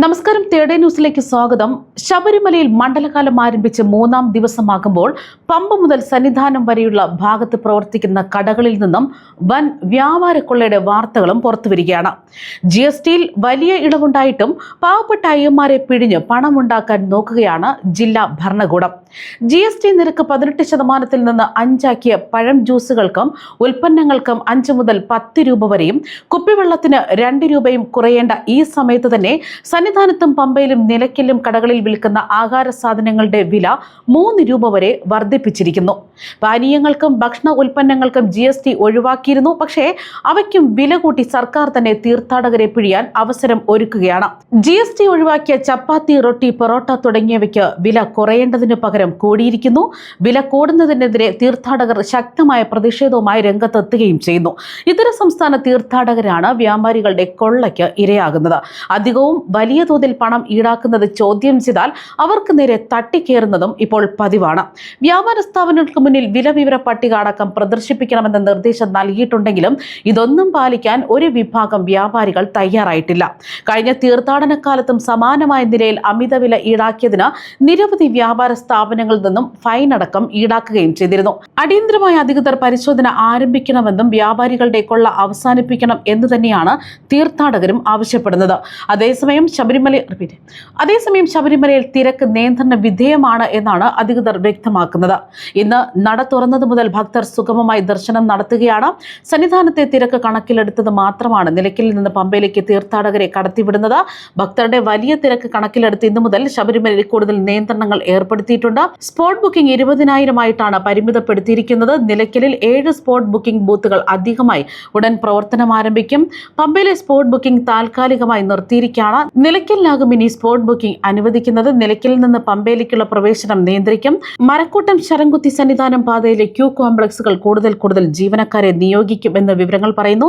നമസ്കാരം തേർഡ് ന്യൂസിലേക്ക് സ്വാഗതം. ശബരിമലയിൽ മണ്ഡലകാലം ആരംഭിച്ച് മൂന്നാം ദിവസമാകുമ്പോൾ പമ്പ മുതൽ സന്നിധാനം വരെയുള്ള ഭാഗത്ത് പ്രവർത്തിക്കുന്ന കടകളിൽ നിന്നും വൻ വ്യാപാര കൊള്ളയുടെ വാർത്തകളും പുറത്തുവരികയാണ്. ജി എസ് ടിയിൽ വലിയ ഇളവുണ്ടായിട്ടും പാവപ്പെട്ട അയ്യന്മാരെ പിഴിഞ്ഞ് പണമുണ്ടാക്കാൻ നോക്കുകയാണ് ജില്ലാ ഭരണകൂടം. ജി എസ് ടി നിരക്ക് പതിനെട്ട് ശതമാനത്തിൽ നിന്ന് അഞ്ചാക്കിയ പഴം ജ്യൂസുകൾക്കും ഉൽപ്പന്നങ്ങൾക്കും അഞ്ച് മുതൽ പത്ത് രൂപ വരെയും കുപ്പിവെള്ളത്തിന് രണ്ട് രൂപയും കുറയേണ്ട ഈ സമയത്ത് തന്നെ സന്നിധാനത്തും പമ്പയിലും നിലയ്ക്കലും കടകളിൽ വിൽക്കുന്ന ആഹാര സാധനങ്ങളുടെ വില മൂന്ന് രൂപ വരെ വർദ്ധിപ്പിച്ചിരിക്കുന്നു. പാനീയങ്ങൾക്കും ഭക്ഷണ ഉൽപ്പന്നങ്ങൾക്കും ജി എസ് ടി ഒഴിവാക്കിയിരുന്നു. പക്ഷേ അവയ്ക്കും വില കൂട്ടി സർക്കാർ തന്നെ തീർത്ഥാടകരെ പിഴിയാൻ അവസരം ഒരുക്കുകയാണ്. ജി എസ് ടി ഒഴിവാക്കിയ ചപ്പാത്തി റൊട്ടി പൊറോട്ട തുടങ്ങിയവയ്ക്ക് വില കുറയേണ്ടതിനു പകരം കൂടിയിരിക്കുന്നു. വില കൂടുന്നതിനെതിരെ തീർത്ഥാടകർ ശക്തമായ പ്രതിഷേധവുമായി രംഗത്തെത്തുകയും ചെയ്യുന്നു. ഇതര സംസ്ഥാന തീർത്ഥാടകരാണ് വ്യാപാരികളുടെ കൊള്ളയ്ക്ക് ഇരയാകുന്നത്. അധികവും വലിയ തോതിൽ പണം ഈടാക്കുന്നത് ചോദ്യം ചെയ്താൽ അവർക്ക് നേരെ തട്ടിക്കേറുന്നതും ഇപ്പോൾ പതിവാണ്. വ്യാപാര സ്ഥാപനങ്ങൾക്ക് മുന്നിൽ വില വിവര പട്ടിക അടക്കം പ്രദർശിപ്പിക്കണമെന്ന നിർദ്ദേശം നൽകിയിട്ടുണ്ടെങ്കിലും ഇതൊന്നും പാലിക്കാൻ ഒരു വിഭാഗം വ്യാപാരികൾ തയ്യാറായിട്ടില്ല. കഴിഞ്ഞ തീർത്ഥാടന കാലത്തും സമാനമായ നിലയിൽ അമിത വില ഈടാക്കിയതിന് നിരവധി വ്യാപാര സ്ഥാപനങ്ങളിൽ നിന്നും ഫൈൻ അടക്കം ഈടാക്കുകയും ചെയ്തിരുന്നു. അടിയന്തരമായ അധികൃതർ പരിശോധന ആരംഭിക്കണമെന്നും വ്യാപാരികളുടെ കൊള്ള അവസാനിപ്പിക്കണം എന്ന് തന്നെയാണ് തീർത്ഥാടകരും ആവശ്യപ്പെടുന്നത്. അതേസമയം ശബരിമല റിപ്പീറ്റ്. അതേസമയം ശബരിമലയിൽ തിരക്ക് നിയന്ത്രണ വിധേയമാണ് എന്നാണ് അധികൃതർ വ്യക്തമാക്കുന്നത്. ഇന്ന് നട തുറന്നത് മുതൽ ഭക്തർ സുഗമമായി ദർശനം നടത്തുകയാണ്. സന്നിധാനത്തെ തിരക്ക് കണക്കിലെടുത്തത് മാത്രമാണ്. നിലയ്ക്കലിൽ നിന്ന് പമ്പയിലേക്ക് തീർത്ഥാടകരെ കടത്തിവിടുന്നത്. ഭക്തരുടെ വലിയ തിരക്ക് കണക്കിലെടുത്ത് ഇന്നു മുതൽ ശബരിമലയിൽ കൂടുതൽ നിയന്ത്രണങ്ങൾ ഏർപ്പെടുത്തിയിട്ടുണ്ട്. സ്പോട്ട് ബുക്കിംഗ് ഇരുപതിനായിരമായിട്ടാണ് പരിമിതപ്പെടുത്തിയിരിക്കുന്നത്. നിലയ്ക്കലിൽ ഏഴ് സ്പോട്ട് ബുക്കിംഗ് ബൂത്തുകൾ അധികമായി ഉടൻ പ്രവർത്തനം ആരംഭിക്കും പമ്പയിലെ സ്പോട്ട് ബുക്കിംഗ് താൽക്കാലികമായി നിർത്തിയിരിക്കുകയാണ്. നിലയ്ക്കലിലാകും ഇനി സ്പോട്ട് ബുക്കിംഗ് അനുവദിക്കുന്നത് നിലയ്ക്കലിൽ നിന്ന് പമ്പയിലേക്കുള്ള പ്രവേശനം നിയന്ത്രിക്കും. മരക്കൂട്ടം ശരംകുത്തി സന്നിധാനം പാതയിലെ ക്യൂ കോംപ്ലക്സുകൾ കൂടുതൽ കൂടുതൽ ജീവനക്കാരെ നിയോഗിക്കും എന്ന് വിവരങ്ങൾ പറയുന്നു.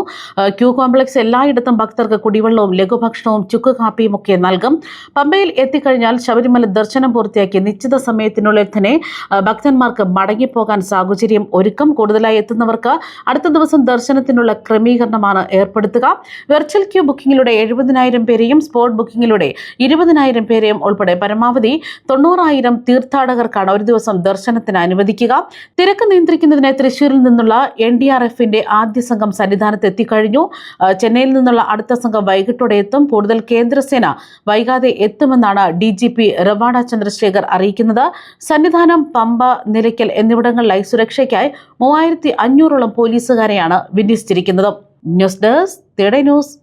ക്യൂ കോംപ്ലക്സ് എല്ലായിടത്തും ഭക്തർക്ക് കുടിവെള്ളവും ലഘുഭക്ഷണവും ചുക്ക് കാപ്പിയും ഒക്കെ നൽകും. പമ്പയിൽ എത്തിക്കഴിഞ്ഞാൽ ശബരിമല ദർശനം പൂർത്തിയാക്കി നിശ്ചിത സമയത്തിനുള്ളിൽ തന്നെ ഭക്തന്മാർക്ക് മടങ്ങിപ്പോകാൻ സാഹചര്യം ഒരുക്കും കൂടുതലായി എത്തുന്നവർക്ക് അടുത്ത ദിവസം ദർശനത്തിനുള്ള ക്രമീകരണമാണ് ഏർപ്പെടുത്തുക. വെർച്വൽ ക്യൂ ബുക്കിംഗിലൂടെ എഴുപതിനായിരം പേരെയും സ്പോട്ട് ബുക്കിംഗിലൂടെ ഇരുപതിനായിരം പേരെയും ഉൾപ്പെടെ പരമാവധി തൊണ്ണൂറായിരം തീർത്ഥാടകർക്കാണ് ഒരു ദിവസം ദർശനത്തിന് അനുവദിക്കുക. തിരക്ക് നിയന്ത്രിക്കുന്നതിന് തൃശൂരിൽ നിന്നുള്ള എൻ ഡി ആർ എഫിന്റെ ആദ്യ സംഘം സന്നിധാനത്ത് എത്തിക്കഴിഞ്ഞു. ചെന്നൈയിൽ നിന്നുള്ള അടുത്ത സംഘം വൈകിട്ടോടെ എത്തും. കൂടുതൽ കേന്ദ്രസേന വൈകാതെ എത്തുമെന്നാണ് D G P Ravada Chandrasekhar അറിയിക്കുന്നത്. സന്നിധാനം പമ്പ നിലയ്ക്കൽ എന്നിവിടങ്ങളിലായി സുരക്ഷയ്ക്കായി മൂവായിരത്തി അഞ്ഞൂറോളം പോലീസുകാരെയാണ് വിന്യസിച്ചിരിക്കുന്നത്. ന്യൂസ് ഡെസ്ക് തേടേ ന്യൂസ്.